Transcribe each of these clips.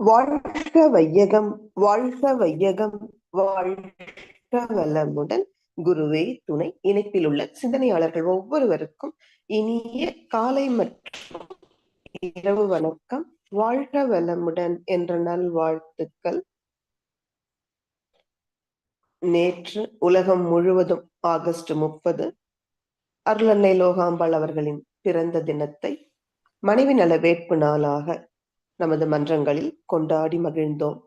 வாழ்க வையகம் வாழ்க வையகம் வாழ்க வளமுடன் குருவே துணை இணைப்பில் உள்ள சிந்தனையாளர்கள் ஒவ்வொருவருக்கும் இனிய காலை மற்றும் இரவு வணக்கம். வாழ்க வளமுடன் என்ற நல் வாழ்த்துக்கள். நேற்று உலகம் முழுவதும் ஆகஸ்ட் முப்பது அருளன்னை லோகாம்பாள் அவர்களின் பிறந்த தினத்தை மனைவி நல வேட்பு நாளாக நமது மன்றங்களில் கொண்டாடி மகிழ்ந்தோம்.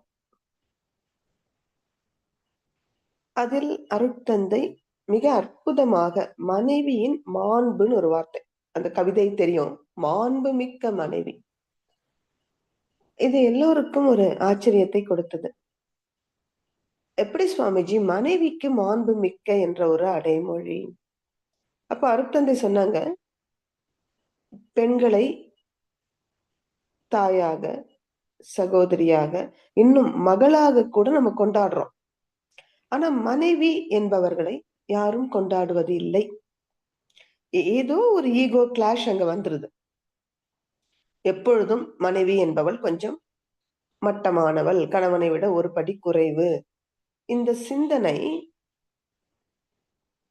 அதில் அருட்தந்தை மிக அற்புதமாக மனைவியின் மாண்புன்னு ஒரு வார்த்தை. அந்த கவிதை தெரியும். மாண்பு மிக்க மனைவி. இது எல்லோருக்கும் ஒரு ஆச்சரியத்தை கொடுத்தது. எப்படி சுவாமிஜி மனைவிக்கு மாண்பு மிக்க என்ற ஒரு அடைமொழி? அப்ப அருட்தந்தை சொன்னாங்க பெண்களை தாயாக சகோதரியாக இன்னும் மகளாக கூட நம்ம கொண்டாடுறோம். ஆனா மனைவி என்பவர்களை யாரும் கொண்டாடுவது இல்லை. ஏதோ ஒரு ஈகோ கிளாஷ் அங்க வந்துருது. எப்பொழுதும் மனைவி என்பவள் கொஞ்சம் மட்டமானவள் கணவனை விட ஒரு படி குறைவு. இந்த சிந்தனை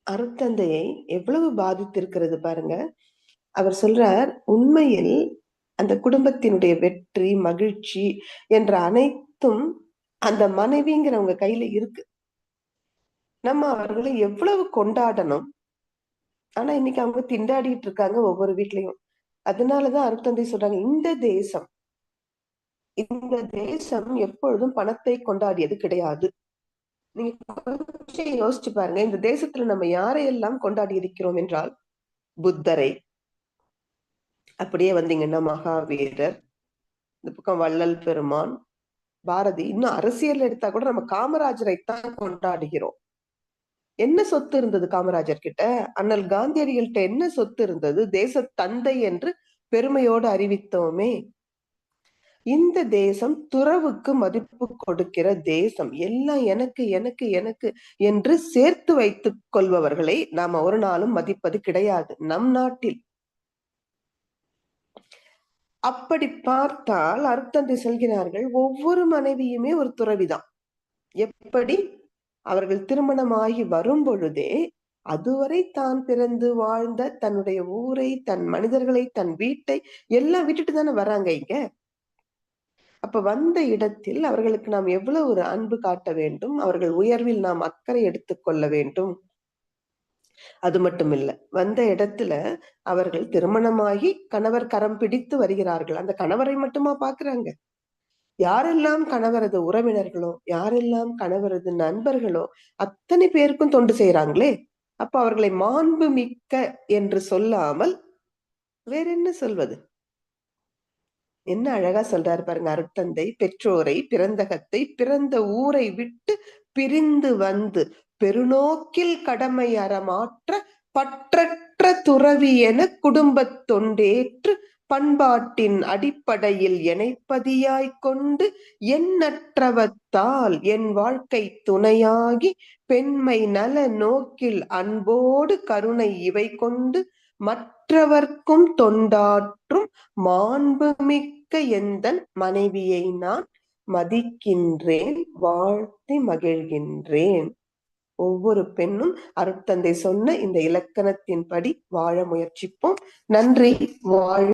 அருத்தந்தையை எவ்வளவு பாதித்திருக்கிறது பாருங்க. அவர் சொல்றார் உண்மையில் அந்த குடும்பத்தினுடைய வெற்றி மகிழ்ச்சி என்ற அனைத்தும் அந்த மனைவிங்கிறவங்க கையில இருக்கு. நம்ம அவர்களை எவ்வளவு கொண்டாடணும். ஆனா இன்னைக்கு அவங்க திண்டாடிட்டு இருக்காங்க ஒவ்வொரு வீட்லயும். அதனாலதான் அருத்தந்தை சொல்றாங்க இந்த தேசம் இந்த தேசம் எப்பொழுதும் பணத்தை கொண்டாடியது கிடையாது. நீங்க யோசிச்சு பாருங்க இந்த தேசத்துல நம்ம யாரையெல்லாம் கொண்டாடி இருக்கிறோம் என்றால் புத்தரை அப்படியே வந்தீங்கன்னா மகாவீரர்? இந்த பக்கம் வள்ளல் பெருமான் பாரதி இன்னும் அரசியல் எடுத்தா கூட நம்ம காமராஜரை தான் கொண்டாடுகிறோம். என்ன சொத்து இருந்தது காமராஜர் கிட்ட அண்ணல் காந்தியடிகள்கிட்ட என்ன சொத்து இருந்தது? தேச தந்தை என்று பெருமையோடு அறிவித்தோமே. இந்த தேசம் துறவுக்கு மதிப்பு கொடுக்கிற தேசம். எல்லாம் எனக்கு எனக்கு எனக்கு என்று சேர்த்து வைத்துக் கொள்பவர்களை நாம ஒரு நாளும் மதிப்பது கிடையாது. நம் நாட்டில் அப்படி பார்த்தால் அர்த்தந்தை செல்கிறார்கள் ஒவ்வொரு மனைவியுமே ஒரு துறவிதான். எப்படி? அவர்கள் திருமணமாகி வரும் பொழுதே அதுவரை தான் பிறந்து வாழ்ந்த தன்னுடைய ஊரை தன் மனிதர்களை தன் வீட்டை எல்லாம் விட்டுட்டு தானே வராங்க இங்க? அப்ப வந்த இடத்தில் அவர்களுக்கு நாம் எவ்வளவு ஒரு அன்பு காட்ட வேண்டும்? அவர்கள் உயர்வில் நாம் அக்கறை எடுத்துக்கொள்ள வேண்டும்? அது மட்டும் இல்ல வந்த இடத்துல அவர்கள் திருமணமாகி கணவர் கரம் பிடித்து வருகிறார்கள். அந்த கணவரை மட்டுமா பாக்குறாங்க யாரெல்லாம் கணவரது உறவினர்களோ யாரெல்லாம் கணவரது நண்பர்களோ அத்தனை பேருக்கும் தொண்டு செய்யறாங்களே அப்ப அவர்களை மாண்பு மிக்க என்று சொல்லாமல் வேற என்ன சொல்வது? என்ன அழகா சொல்றாரு பாருங்க. அருட்தந்தை பெற்றோரை பிறந்தகத்தை பிறந்த ஊரை விட்டு பிரிந்து வந்து பெருநோக்கில் கடமை அறமாற்ற பற்றற்ற துறவி என குடும்பத் தொண்டேற்று பண்பாட்டின் அடிப்படையில் இணைப்பதியாய் கொண்டு எண்ணற்றவத்தால் என் வாழ்க்கை துணையாகி பெண்மை நல நோக்கில் அன்போடு கருணை இவை கொண்டு மற்றவர்க்கும் தொண்டாற்றும் மாண்புமிக்க எந்தன் மனைவியை நான் மதிக்கின்றேன் வாழ்த்தி மகிழ்கின்றேன். ஒவ்வொரு பெண்ணும் அருட்தந்தை சொன்ன இந்த இலக்கணத்தின்படி வாழ முயற்சிப்போம். நன்றி. வாழ்